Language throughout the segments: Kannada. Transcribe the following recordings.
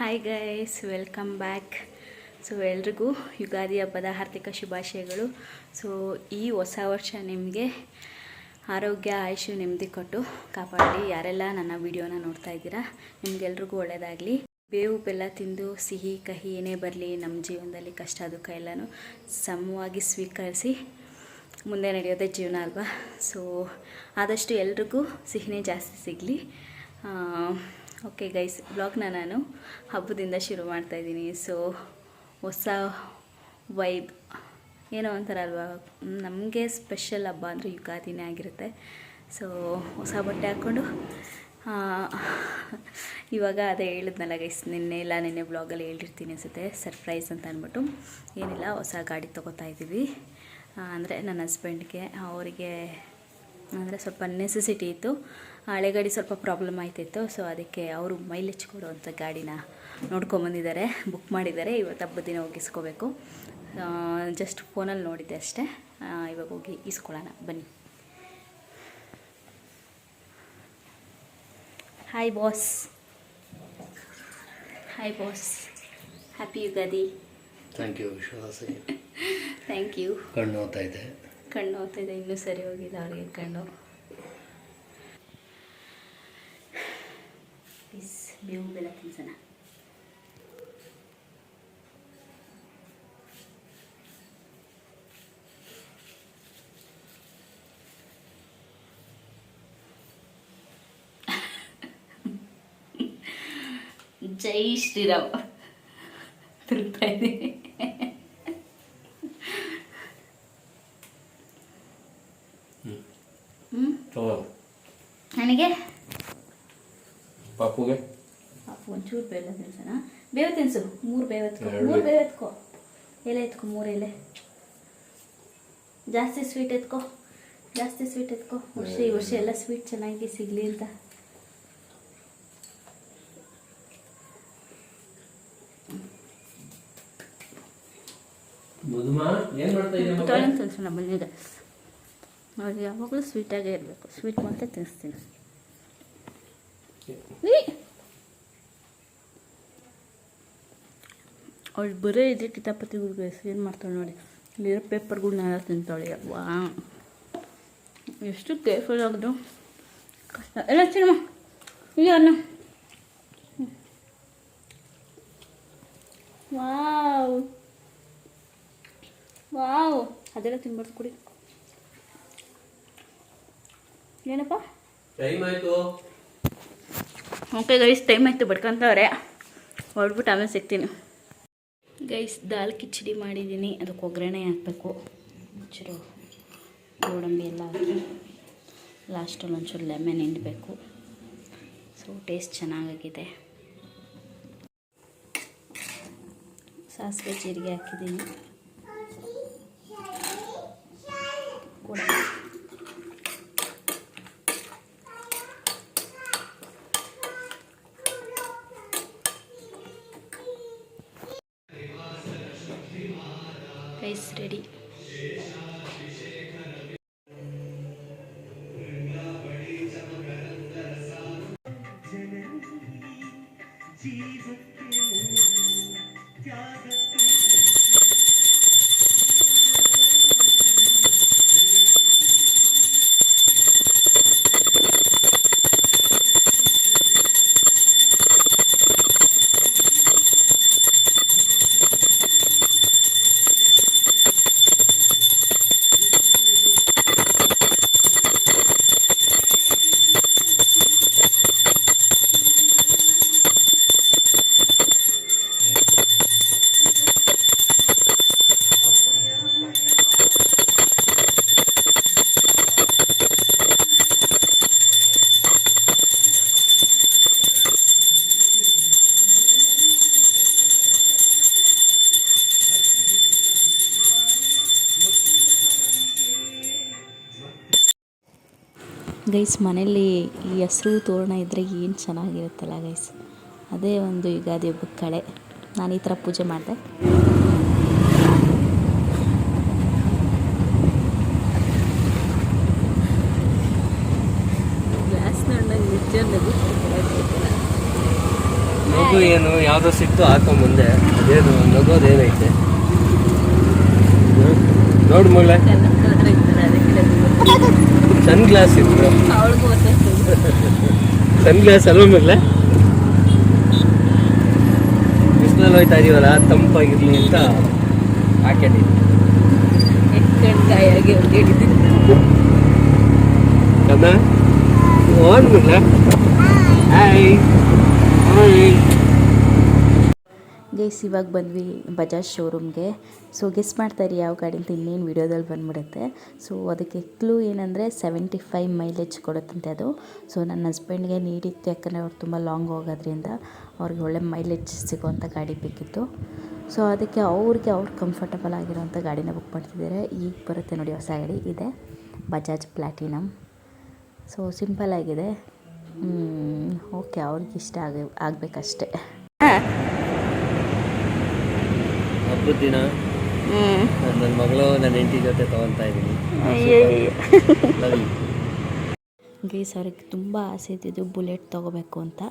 Hi guys welcome back so ಎಲ್ರಿಗೂ ಯುಗಾದಿ ಹಬ್ಬದ ಹಾರ್ದಿಕ ಶುಭಾಶಯಗಳು. ಸೊ ಈ ಹೊಸ ವರ್ಷ ನಿಮಗೆ ಆರೋಗ್ಯ ಆಯುಷು ನೆಮ್ಮದಿ ಕೊಟ್ಟು ಕಾಪಾಡಿ. ಯಾರೆಲ್ಲ ನನ್ನ ವಿಡಿಯೋನ ನೋಡ್ತಾ ಇದ್ದೀರಾ, ನಿಮಗೆಲ್ರಿಗೂ ಒಳ್ಳೆಯದಾಗಲಿ ಬೇವು, ಬೆಲ್ಲ ತಿಂದು ಸಿಹಿ, ಕಹಿ ಏನೇ ಬರಲಿ ನಮ್ಮ ಜೀವನದಲ್ಲಿ ಕಷ್ಟ, ದುಃಖ ಎಲ್ಲನೂ ಸಮವಾಗಿ ಸ್ವೀಕರಿಸಿ ಮುಂದೆ ನಡೆಯೋದೇ ಜೀವನ ಅಲ್ವಾ? ಸೊ ಆದಷ್ಟು ಎಲ್ರಿಗೂ ಸಿಹಿನೇ ಜಾಸ್ತಿ ಸಿಗಲಿ. ಓಕೆ ಗೈಸ್ ಬ್ಲಾಗ್ನ ನಾನು ಹಬ್ಬದಿಂದ ಶುರು ಮಾಡ್ತಾಯಿದ್ದೀನಿ ಸೊ ಹೊಸ ವೈಬ್ ಏನೋ ಒಂಥರ ಅಲ್ವಾ? ನಮಗೆ ಸ್ಪೆಷಲ್ ಹಬ್ಬ ಅಂದರೆ ಯುಗಾದಿನೇ ಆಗಿರುತ್ತೆ. ಸೊ ಹೊಸ ಬಟ್ಟೆ ಹಾಕ್ಕೊಂಡು ಇವಾಗ ಅದೇ ಹೇಳಿದ್ನಲ್ಲ ಗೈಸ್ ನಿನ್ನೆ ಇಲ್ಲ ನಿನ್ನೆ ಬ್ಲಾಗಲ್ಲಿ ಹೇಳಿರ್ತೀನಿ ಅನಿಸುತ್ತೆ ಸರ್ಪ್ರೈಸ್ ಅಂತ ಅಂದ್ಬಿಟ್ಟು. ಏನಿಲ್ಲ, ಹೊಸ ಗಾಡಿ ತೊಗೋತಾ ಇದ್ದೀವಿ. ಅಂದರೆ ನನ್ನ ಹಸ್ಬೆಂಡ್ಗೆ ಅವರಿಗೆ ಅಂದರೆ ಸ್ವಲ್ಪ ನೆಸೆಸಿಟಿ ಇತ್ತು. ಹಳೆ ಗಾಡಿ ಸ್ವಲ್ಪ ಪ್ರಾಬ್ಲಮ್ ಆಯ್ತಿತ್ತು. ಸೊ ಅದಕ್ಕೆ ಅವರು ಮೈಲೇಜ್ ಕೊಡುವಂಥ ಗಾಡಿನ ನೋಡ್ಕೊಂಬಂದಿದ್ದಾರೆ ಬುಕ್ ಮಾಡಿದ್ದಾರೆ. ಇವತ್ತು ಹಬ್ಬದ ದಿನ ಹೋಗಿ ಇಸ್ಕೋಬೇಕು ಜಸ್ಟ್ ಫೋನಲ್ಲಿ ನೋಡಿದ್ದೆ ಅಷ್ಟೇ. ಇವಾಗ ಹೋಗಿ ಇಸ್ಕೊಳ್ಳೋಣ. ಬನ್ನಿ. Hi boss hi boss happy Ugadi thank you Vishwas thank you ಕಣ್ಣು ಇದೆ. ಕಣ್ಣು ಹೋಗ್ತಿದೆ ಇನ್ನೂ ಸರಿ ಹೋಗಿಲ್ಲ ಅವ್ರಿಗೆ ಕಣ್ಣು. ಪ್ಲೀಸ್ ಬೇವು ಬೆಲ್ಲ ತಿನ್ಸೋಣ. ಜೈ ಶ್ರೀರಾಮ್. ತಿರುಗ್ತಾ ಇದ್ದೀನಿ ಪಾಪುಗೆ ಅಪ್ಪು ಒಂಚೂರು ಬೆಲ್ಲ ತಿನ್ಸೋಣ. ಬೇವು ತಿನ್ಸು. ಮೂರು ಬೇವ ಎತ್ಕೊ. ಮೂರು ಬೇವ. ಎತ್ಕೋ. ಎಲೆ ಎತ್ಕೊ ಮೂರು ಎಲೆ. ಜಾಸ್ತಿ ಸ್ವೀಟ್ ಎತ್ಕೊ. ಜಾಸ್ತಿ ಸ್ವೀಟ್ ಎತ್ಕೊ. ವರ್ಷ ಈ ವರ್ಷ ಎಲ್ಲ ಸ್ವೀಟ್ ಚೆನ್ನಾಗಿ ಸಿಗಲಿ ಅಂತ. ತಿನ್ಸೋಣ ಅವ್ರಿಗೆ ಯಾವಾಗಲೂ ಸ್ವೀಟಾಗೇ ಇರಬೇಕು. ಸ್ವೀಟ್ ಮಾತ್ರ ತಿನ್ನಿಸ್ತೀನಿ ಅವಳು ಬರೀ ಇದೆ ಕಿತಾಪತಿಗಳು ಏನು ಮಾಡ್ತಾಳೆ ನೋಡಿ. ಇಲ್ಲಿರೋ ಪೇಪರ್ಗಳನ್ನೆಲ್ಲ ತಿಂತಾಳೆ ವಾ ಎಷ್ಟು ಕೇರ್ಫುಲ್ ಆಗೋದು ಕಷ್ಟ. ಎಲ್ಲ ಚಿನ್ನಮ್ಮ ಈಗ ಅನ್ನ. ವಾವ್. ವಾವ್. ಅದೆಲ್ಲ ತಿನ್ಬಾರ್ದು ಕುಡಿ. ಏನಪ್ಪ? ಟೈಮ್ ಆಯಿತು. ಓಕೆ ಗೈಸ್ ಟೈಮ್ ಆಯಿತು ಬಡ್ಕೊಂತವ್ರೆ. ಹೊರಡ್ಬಿಟ್ಟು ಆಮೇಲೆ ಸಿಗ್ತೀನಿ. ಗೈಸ್ ದಾಲ್ ಕಿಚಡಿ ಮಾಡಿದ್ದೀನಿ. ಅದಕ್ಕೆ ಒಗ್ಗರಣೆ ಹಾಕಬೇಕು. ಒಂಚೂರು ಗೋಡಂಬಿ ಎಲ್ಲ ಹಾಕಿ. ಲಾಸ್ಟಲ್ಲಿ ಒಂಚೂರು ಲೆಮನ್ ಹಿಂಡಬೇಕು. ಸೊ ಟೇಸ್ಟ್ ಚೆನ್ನಾಗಾಗಿದೆ. ಸಾಸಿವೆ ಜೀರಿಗೆ ಹಾಕಿದ್ದೀನಿ. ರೈಸ್ ರೆಡಿ ಗೈಸ್ ಮನೆಯಲ್ಲಿ ಈ ಹಸಿರು ತೋರಣ ಇದ್ದರೆ ಏನು ಚೆನ್ನಾಗಿರುತ್ತಲ್ಲ ಗೈಸ್? ಅದೇ ಒಂದು ಯುಗಾದಿ ಹಬ್ಬದ ಕಳೆ. ನಾನು ಈ ಥರ ಪೂಜೆ ಮಾಡಿದೆ. ಮಗು ಏನು? ಯಾವುದೋ ಸಿಕ್ತು ಹಾಕೋ ಮುಂದೆ. ಅದೇನು? ನಗೋದೇನೈತೆ ನೋಡು ಮಗಳ ಸನ್ ಗ್ಲಾಸ್ ಇತ್ತು ಅವಳಿಗೂ ಸನ್ ಗ್ಲಾಸ್ ಅಲ್ವ ಮಗ್ಲ ಬಿಸಿಲಲ್ಲಿ ಹೋಯ್ತಾ ಇದೀವಲ್ಲ ತಂಪಾಗಿರ್ಲಿ ಅಂತ ಹಾಕೊಂಡಿದ್ವಿ ಓನ್ ಮಗಳ ಹಾಯ್ ಹಾಯ್ ಗೈಸ್ ಇವಾಗ ಬಂದ್ವಿ ಬಜಾಜ್ ಶೋರೂಮ್ಗೆ ಸೊ ಗೆಸ್ ಮಾಡ್ತಾರೆ ಯಾವ ಗಾಡಿ ಅಂತ ಇನ್ನೇನು ವಿಡಿಯೋದಲ್ಲಿ ಬಂದ್ಬಿಡುತ್ತೆ. ಸೊ ಅದಕ್ಕೆ ಕ್ಲೂ ಏನಂದರೆ ಸೆವೆಂಟಿ ಫೈವ್ ಮೈಲೇಜ್ ಕೊಡುತ್ತಂತೆ ಅದು. ಸೊ ನನ್ನ ಹಸ್ಬೆಂಡ್ಗೆ ನೀಡಿತ್ತು, ಯಾಕಂದರೆ ಅವ್ರು ತುಂಬ ಲಾಂಗ್ ಹೋಗೋದ್ರಿಂದ ಅವ್ರಿಗೆ ಒಳ್ಳೆ ಮೈಲೇಜ್ ಸಿಗೋವಂಥ ಗಾಡಿ ಬೇಕಿತ್ತು. ಸೊ ಅದಕ್ಕೆ ಅವ್ರಿಗೆ ಅವ್ರು ಕಂಫರ್ಟಬಲ್ ಆಗಿರೋಂಥ ಗಾಡಿನ ಬುಕ್ ಮಾಡ್ತಿದ್ದಾರೆ. ಈಗ ಬರುತ್ತೆ ನೋಡಿ ಹೊಸ ಗಾಡಿ. ಇದೆ ಬಜಾಜ್ ಪ್ಲಾಟಿನಮ್ ಸೊ ಸಿಂಪಲ್ ಆಗಿದೆ. ಓಕೆ ಅವ್ರಿಗೆ ಇಷ್ಟ ಆಗ, ಆಗಬೇಕಷ್ಟೆ. ಹಬ್ಬದ ದಿನ ನನ್ನ ಮಗಳು ನನ್ನ ಹೆಂಡತಿ ಜೊತೆ ತಗೊಂತ ಇದ್ದೀನಿ ಗೈಸ್ ಅವ್ರಿಗೆ ತುಂಬ ಆಸೆ ಇದ್ದಿದ್ದು ಬುಲೆಟ್ ತೊಗೋಬೇಕು ಅಂತ.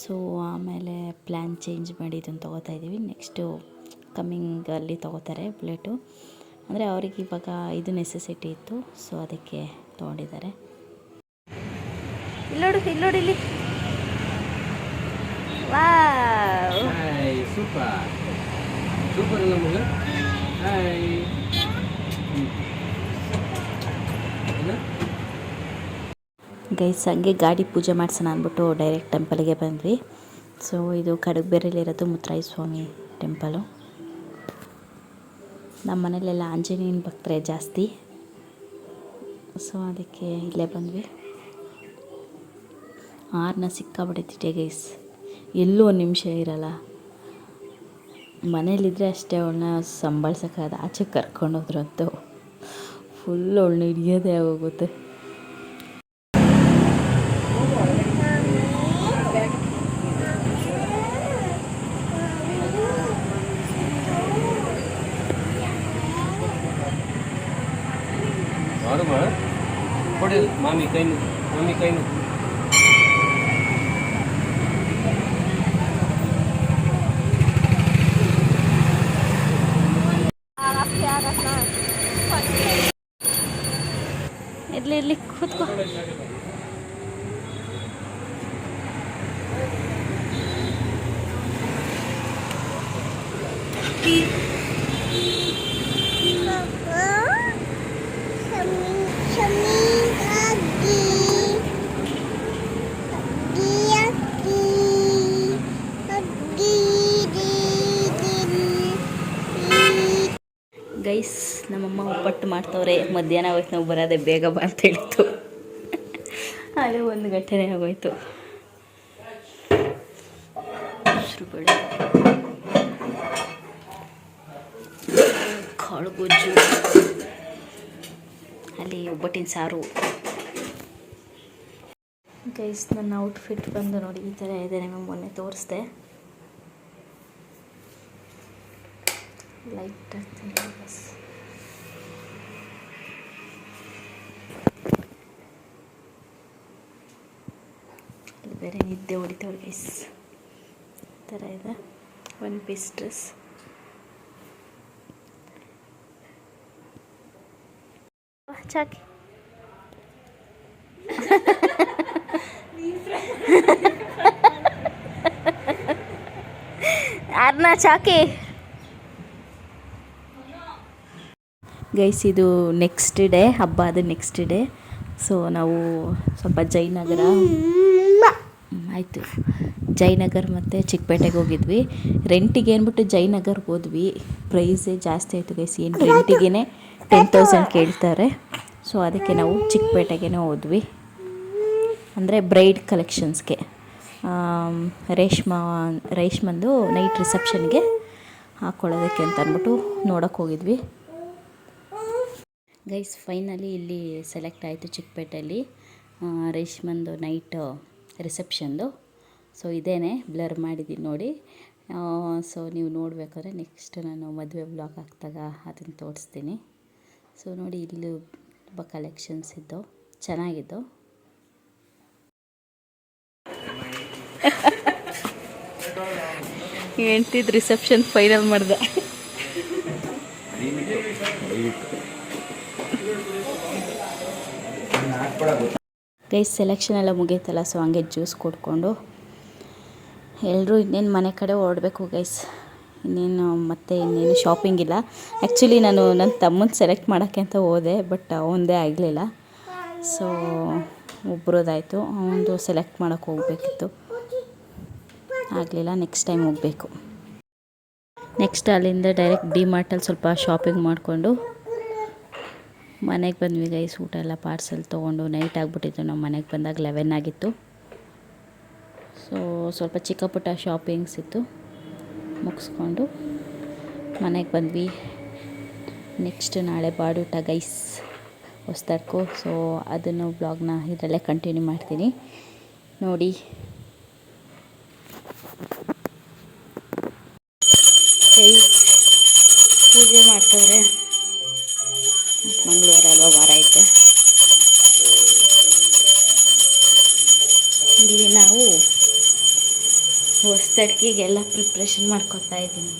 ಸೊ ಆಮೇಲೆ ಪ್ಲ್ಯಾನ್ ಚೇಂಜ್ ಮಾಡಿ ಇದನ್ನು ತೊಗೋತಾ ಇದ್ದೀವಿ ನೆಕ್ಸ್ಟು ಕಮ್ಮಿಂಗಲ್ಲಿ ತೊಗೋತಾರೆ ಬುಲೆಟು. ಅಂದರೆ ಅವ್ರಿಗೆ ಇವಾಗ ಇದು ನೆಸೆಸಿಟಿ ಇತ್ತು. ಸೊ ಅದಕ್ಕೆ ತೊಗೊಂಡಿದ್ದಾರೆ. ಇಲ್ಲೋಡು ಇಲ್ಲೋಡು ಇಲ್ಲಿ. ಸೂಪರ್ ಮಗ ಹಾಯ್. ಗೈಸ್, ಹಂಗೆ ಗಾಡಿ ಪೂಜೆ ಮಾಡಿಸೋಣ ಅಂದ್ಬಿಟ್ಟು ಡೈರೆಕ್ಟ್ ಟೆಂಪಲ್ಗೆ ಬಂದ್ವಿ. ಸೊ ಇದು ಕಡಗಬೇರೆಯಲ್ಲಿರೋದು ಮುತ್ತರಾಯ ಸ್ವಾಮಿ ಟೆಂಪಲು ನಮ್ಮ ಮನೇಲೆಲ್ಲ ಆಂಜನೇಯನ ಭಕ್ತರೆ ಜಾಸ್ತಿ. ಸೊ ಅದಕ್ಕೆ ಇಲ್ಲೇ ಬಂದ್ವಿ. ಆರನ್ನ ಸಿಕ್ಕಾಬಿಡೈತಿ ಗೈಸ್. ಎಲ್ಲೂ ಒಂದು ನಿಮಿಷ ಇರಲ್ಲ. ಮನೇಲಿದ್ದರೆ ಅಷ್ಟೇ ಅವಳನ್ನ ಸಂಭಾಳ್ಸೋಕ್ಕಾಗದ ಆಚೆ ಕರ್ಕೊಂಡೋದ್ರಂತೂ ಫುಲ್ ಅವಳನ್ನ ಹಿಡಿಯೋದೇ ಆಗೋಗುತ್ತೆ. ಮಾಮಿ ಕೈನು ಮಾಮಿ ಕೈನು ಗೈಸ್, ನಮ್ಮಮ್ಮ ಒಪ್ಪಟ್ಟು ಮಾಡ್ತವ್ರೆ. ಮಧ್ಯಾಹ್ನ ಹೋಯ್ತು ನಾವು ಬರೋದೆ ಬೇಗ ಬಾ ಅಂತ ಒಂದು ಗಂಟೆನೇ ಆಗೋಯ್ತು. ಕಾಳು ಗೊಜ್ಜು. ಅಲ್ಲಿ ಒಬ್ಬಟ್ಟಿನ ಸಾರು. ಗೈಸ್, ನನ್ನ ಔಟ್ಫಿಟ್ ಬಂದು ನೋಡಿ, ಈ ಥರ ಇದೆ, ನಿಮಗೆ ಮೊನ್ನೆ ತೋರಿಸ್ದೆ. ಲೈಟ್ ಬಸ್ ಅಲ್ಲಿ ಬೇರೆ ನಿದ್ದೆ ಹೊಡಿತವ್ರು ಗೈಸ್ ಈ ಥರ ಇದೆ. ಒನ್ ಪೀಸ್ ಡ್ರೆಸ್ ಚಾಕಿ ಅರ್ನ ಚಾಕಿ ಗೈಸ್ ಇದು ನೆಕ್ಸ್ಟ್ ಡೇ ಹಬ್ಬ ಅದು ನೆಕ್ಸ್ಟ್ ಡೇ ಸೊ ನಾವು ಸ್ವಲ್ಪ ಜಯನಗರ ಆಯಿತು. ಜಯನಗರ್ ಮತ್ತು ಚಿಕ್ಕಪೇಟೆಗೆ ಹೋಗಿದ್ವಿ. ರೆಂಟಿಗೆ ಅಂದ್ಬಿಟ್ಟು ಜಯನಗರ್ಗೆ ಹೋದ್ವಿ. ಪ್ರೈಸೇ ಜಾಸ್ತಿ ಆಯಿತು ಗೈಸ್ ಏನು ರೆಂಟಿಗೆ ಟೆನ್ ತೌಸಂಡ್ ಕೇಳ್ತಾರೆ. ಸೊ ಅದಕ್ಕೆ ನಾವು ಚಿಕ್ಕಪೇಟೆಗೆ ಹೋದ್ವಿ. ಅಂದರೆ ಬ್ರೈಡ್ ಕಲೆಕ್ಷನ್ಸ್ಗೆ ರೇಷ್ಮಾ, ರೇಷ್ಮಂದು ನೈಟ್ ರಿಸೆಪ್ಷನ್ಗೆ ಹಾಕ್ಕೊಳ್ಳೋದಕ್ಕೆ ಅಂತ ಅಂದ್ಬಿಟ್ಟು ನೋಡೋಕ್ಕೆ ಹೋಗಿದ್ವಿ. ಗೈಸ್ ಫೈನಲಿ ಇಲ್ಲಿ ಸೆಲೆಕ್ಟ್ ಆಯಿತು ಚಿಕ್ಕಪೇಟೆಯಲ್ಲಿ ರೇಷ್ಮಂದು ನೈಟ್ ರಿಸೆಪ್ಷನ್ದು ಸೊ ಇದೇನೆ ಬ್ಲರ್ ಮಾಡಿದ್ದೀನಿ ನೋಡಿ. ಸೊ ನೀವು ನೋಡಬೇಕಾದ್ರೆ ನೆಕ್ಸ್ಟ್ ನಾನು ಮದುವೆ ಬ್ಲಾಗ್ ಹಾಕಿದಾಗ ಅದನ್ನು ತೋರಿಸ್ತೀನಿ. ಸೊ ನೋಡಿ ಇಲ್ಲಿ ತುಂಬ ಕಲೆಕ್ಷನ್ಸ್ ಇದ್ದವು. ಚೆನ್ನಾಗಿದ್ದು ಎಂಟಿದ್ದು ರಿಸೆಪ್ಷನ್ ಫೈನಲ್ ಮಾಡ್ದೆ. ಗೈಸ್ ಸೆಲೆಕ್ಷನ್ ಎಲ್ಲ ಮುಗೀತಲ್ಲ ಸೊ ಹಂಗೆ ಜ್ಯೂಸ್ ಕೊಟ್ಕೊಂಡು ಎಲ್ಲರೂ ಇನ್ನೇನು ಮನೆ ಕಡೆ ಓಡಬೇಕು ಗೈಸ್ ಇನ್ನೇನು ಮತ್ತೆ ಇನ್ನೇನು ಶಾಪಿಂಗ್ ಇಲ್ಲ. ಆ್ಯಕ್ಚುಲಿ ನಾನು ನನ್ನ ತಮ್ಮನ ಸೆಲೆಕ್ಟ್ ಮಾಡೋಕ್ಕೆ ಅಂತ ಹೋದೆ ಬಟ್ ಅವಂದೇ ಆಗಲಿಲ್ಲ. ಸೊ ಒಬ್ರದ್ದಾಯಿತು ಅವನದು ಸೆಲೆಕ್ಟ್ ಮಾಡೋಕ್ಕೆ ಹೋಗಬೇಕಿತ್ತು. ಆಗಲಿಲ್ಲ ನೆಕ್ಸ್ಟ್ ಟೈಮ್ ಹೋಗಬೇಕು. ನೆಕ್ಸ್ಟ್ ಅಲ್ಲಿಂದ ಡೈರೆಕ್ಟ್ ಡಿ ಮಾರ್ಟಲ್ಲಿ ಸ್ವಲ್ಪ ಶಾಪಿಂಗ್ ಮಾಡಿಕೊಂಡು, ಮನೆಗೆ ಬಂದ್ವಿ ಗೈಸ್ ಊಟ ಎಲ್ಲ ಪಾರ್ಸೆಲ್ ತೊಗೊಂಡು ನೈಟ್ ಆಗಿಬಿಟ್ಟಿತ್ತು. ನಮ್ಮ ಮನೆಗೆ ಬಂದಾಗ ಲೆವೆನ್ ಆಗಿತ್ತು. ಸೊ ಸ್ವಲ್ಪ ಚಿಕ್ಕ ಪುಟ್ಟ ಶಾಪಿಂಗ್ಸ್ ಇತ್ತು. ಮುಗಿಸ್ಕೊಂಡು ಮನೆಗೆ ಬಂದ್ವಿ. ನೆಕ್ಸ್ಟ್ ನಾಳೆ ಬಾಡೂಟ ಗೈಸ್ ಹೊಸ್ತಾರ್ಕು ಸೊ ಅದನ್ನು ಬ್ಲಾಗ್ನ ಇದರಲ್ಲೇ ಕಂಟಿನ್ಯೂ ಮಾಡ್ತೀನಿ. ನೋಡಿ. ಪೂಜೆ ಮಾಡ್ತವ್ರೆ. ಮಂಗಳವಾರ ಅಲ್ವಾ ವಾರ ಐತೆ. ಇಲ್ಲಿ ನಾವು ಹೊಸ್ದಡ್ಕಿಗೆಲ್ಲ ಪ್ರಿಪ್ರೇಷನ್ ಮಾಡ್ಕೊತಾ ಇದ್ದೀನಿ.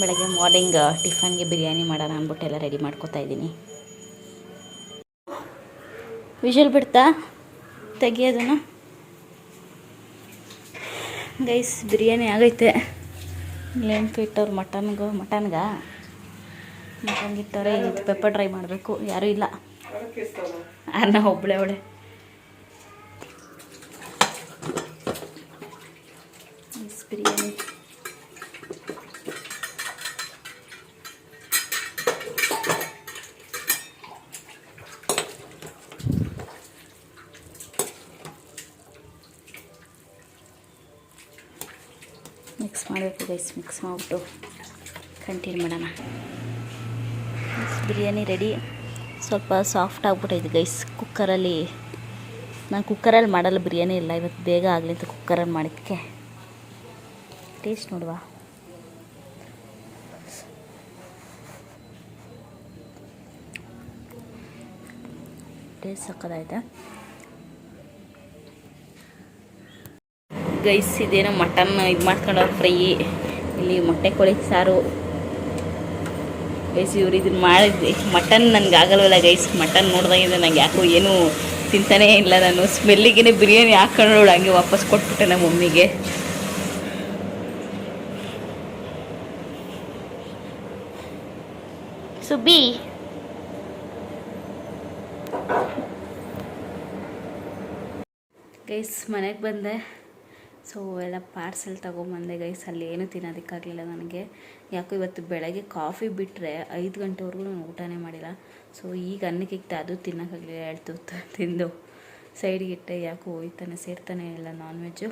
ಬೆಳಗ್ಗೆ ಮಾರ್ನಿಂಗ್ ಟಿಫನ್ಗೆ ಬಿರಿಯಾನಿ ಮಾಡೋಣ ಅಂದ್ಬಿಟ್ಟು ಎಲ್ಲ ರೆಡಿ ಮಾಡ್ಕೊತಾ ಇದ್ದೀನಿ. ವಿಷಲ್ ಬಿಡ್ತಾ? ತೆಗಿಯೋದನ್ನು? ಗೈಸ್ ಬಿರಿಯಾನಿ ಆಗೈತೆ. ಇಟ್ಟವ್ರು ಮಟನ್ಗು ಮಟನ್ಗ ಮಟನ್ಗಿಟ್ಟವ್ರೆ ಇದು ಪೆಪ್ಪರ್ ಡ್ರೈ ಮಾಡಬೇಕು. ಯಾರೂ ಇಲ್ಲ. ಅನ್ನ ಒಬ್ಬಳೆ ಅವಳೆ ಗೈಸ್ ಬಿರಿಯಾನಿ. ಮಿಕ್ಸ್ ಮಾಡಬೇಕು ಗೈಸ್ ಮಿಕ್ಸ್ ಮಾಡಿಬಿಟ್ಟು ಕಂಟಿನ್ಯೂ ಮಾಡೋಣ. ಬಿರಿಯಾನಿ ರೆಡಿ ಸ್ವಲ್ಪ ಸಾಫ್ಟ್ ಆಗ್ಬಿಟ್ಟೈತೆ ಗೈಸ್ ಕುಕ್ಕರಲ್ಲಿ ನಾನು ಕುಕ್ಕರಲ್ಲಿ ಮಾಡಲ್ಲ ಬಿರಿಯಾನಿ ಇಲ್ಲ ಇವತ್ತು ಬೇಗ ಆಗಲಿ ಅಂತ ಕುಕ್ಕರಲ್ಲಿ ಮಾಡಿದ್ದಕ್ಕೆ. ಟೇಸ್ಟ್ ನೋಡುವ. ಟೇಸ್ಟ್ ಸಕ್ಕದಾಯ್ತಾ? ಗೈಸ್ ಇದೇನೋ ಮಟನ್ ಇದು ಮಾಡ್ಕೊಂಡು ಫ್ರೈ ಇಲ್ಲಿ ಮೊಟ್ಟೆ ಕೋಳಿ ಸಾರು. ಗೈಸ್ ಇವ್ರು ಇದನ್ನ ಮಾಡಿದ್ವಿ. ಮಟನ್ ನನಗೆ ಆಗಲ್ವಲ್ಲ ಗೈಸ್ ಮಟನ್ ನೋಡ್ದಾಗಿಂದ ನಂಗೆ ಯಾಕೋ ಏನೂ ತಿಂತಾನೇ ಇಲ್ಲ ನಾನು. ಸ್ಮೆಲ್ಲಿಗೆ ಬಿರಿಯಾನಿ ಹಾಕೊಂಡು ಹಂಗೆ ವಾಪಸ್ ಕೊಟ್ಬಿಟ್ಟೆ ನಮ್ಮ ಮಮ್ಮಿಗೆ. ಸುಬ್ಬಿ ಗೈಸ್ ಮನೆಗೆ ಬಂದೆ. ಸೊ ಎಲ್ಲ ಪಾರ್ಸೆಲ್ ತೊಗೊಂಬಂದೆ. ಗೈಸ್ ಅಲ್ಲಿ ಏನೂ ತಿನ್ನೋದಕ್ಕಾಗಲಿಲ್ಲ ನನಗೆ. ಯಾಕೋ ಇವತ್ತು ಬೆಳಗ್ಗೆ ಕಾಫಿ ಬಿಟ್ಟರೆ ಐದು ಗಂಟೆವರೆಗೂ ನಾನು ಊಟನೇ ಮಾಡಿಲ್ಲ. ಸೊ ಈಗ ಅನ್ನಕ್ಕೆ ಅದು ತಿನ್ನೋಕ್ಕಾಗಲಿಲ್ಲ. ಹೇಳ್ತು ತಿಂದು ಸೈಡ್ಗೆ ಇಟ್ಟೆ ಯಾಕೋ ಹೋಯ್ತಾನೆ, ಸೇರ್ತಾನೆ ಇಲ್ಲ ನಾನ್ ವೆಜ್ಜು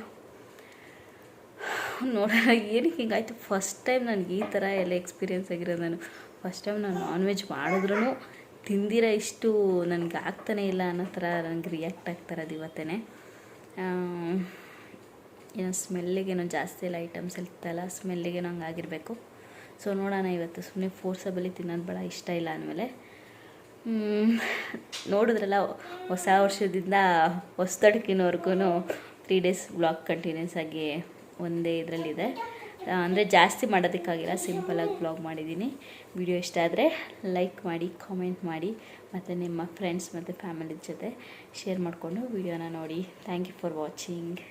ನೋಡೋಣ, ಏನಕ್ಕೆ ಹಿಂಗಾಯ್ತು? ಫಸ್ಟ್ ಟೈಮ್ ನನಗೆ ಈ ಥರ ಎಲ್ಲ ಎಕ್ಸ್ಪೀರಿಯೆನ್ಸ್ ಆಗಿರೋದು ನಾನು. ಫಸ್ಟ್ ಟೈಮ್ ನಾನು ನಾನ್ ವೆಜ್ ಮಾಡಿದ್ರೂ ತಿಂದಿರೋ ಇಷ್ಟು ನನಗೆ ಆಗ್ತಾನೆ ಇಲ್ಲ ಅನ್ನೋ ಥರ ನನಗೆ ರಿಯಾಕ್ಟ್ ಆಗ್ತಾರದು ಇವತ್ತೇ ಏನೋ ಸ್ಮೆಲ್ಲಿಗೇನೋ ಜಾಸ್ತಿ ಎಲ್ಲ ಐಟಮ್ಸ್ ಇರ್ತಲ್ಲ ಸ್ಮೆಲ್ಲಿಗೇನೋ ಹಂಗೆ ಆಗಿರಬೇಕು. ಸೊ ನೋಡೋಣ ಇವತ್ತು. ಸುಮ್ಮನೆ ಫೋರ್ಸಬಲಿ ತಿನ್ನೋದು ಭಾಳ ಇಷ್ಟ ಇಲ್ಲ ಅಂದಮೇಲೆ. ನೋಡಿದ್ರಲ್ಲ, ಹೊಸ ವರ್ಷದಿಂದ ಹೊಸದಡ್ಕಿನವರೆಗೂ ತ್ರೀ ಡೇಸ್ ಬ್ಲಾಗ್ ಕಂಟಿನ್ಯೂಸ್ ಆಗಿ ಒಂದೇ ಇದರಲ್ಲಿದೆ. ಅಂದರೆ ಜಾಸ್ತಿ ಮಾಡೋದಕ್ಕಾಗಿಲ್ಲ ಸಿಂಪಲಾಗಿ ಬ್ಲಾಗ್ ಮಾಡಿದ್ದೀನಿ ವಿಡಿಯೋ ಇಷ್ಟ ಆದರೆ ಲೈಕ್ ಮಾಡಿ ಕಾಮೆಂಟ್ ಮಾಡಿ, ಮತ್ತು ನಿಮ್ಮ ಫ್ರೆಂಡ್ಸ್ ಮತ್ತು ಫ್ಯಾಮಿಲಿ ಜೊತೆ ಶೇರ್ ಮಾಡಿಕೊಂಡು ವಿಡಿಯೋನ ನೋಡಿ. Thank you for watching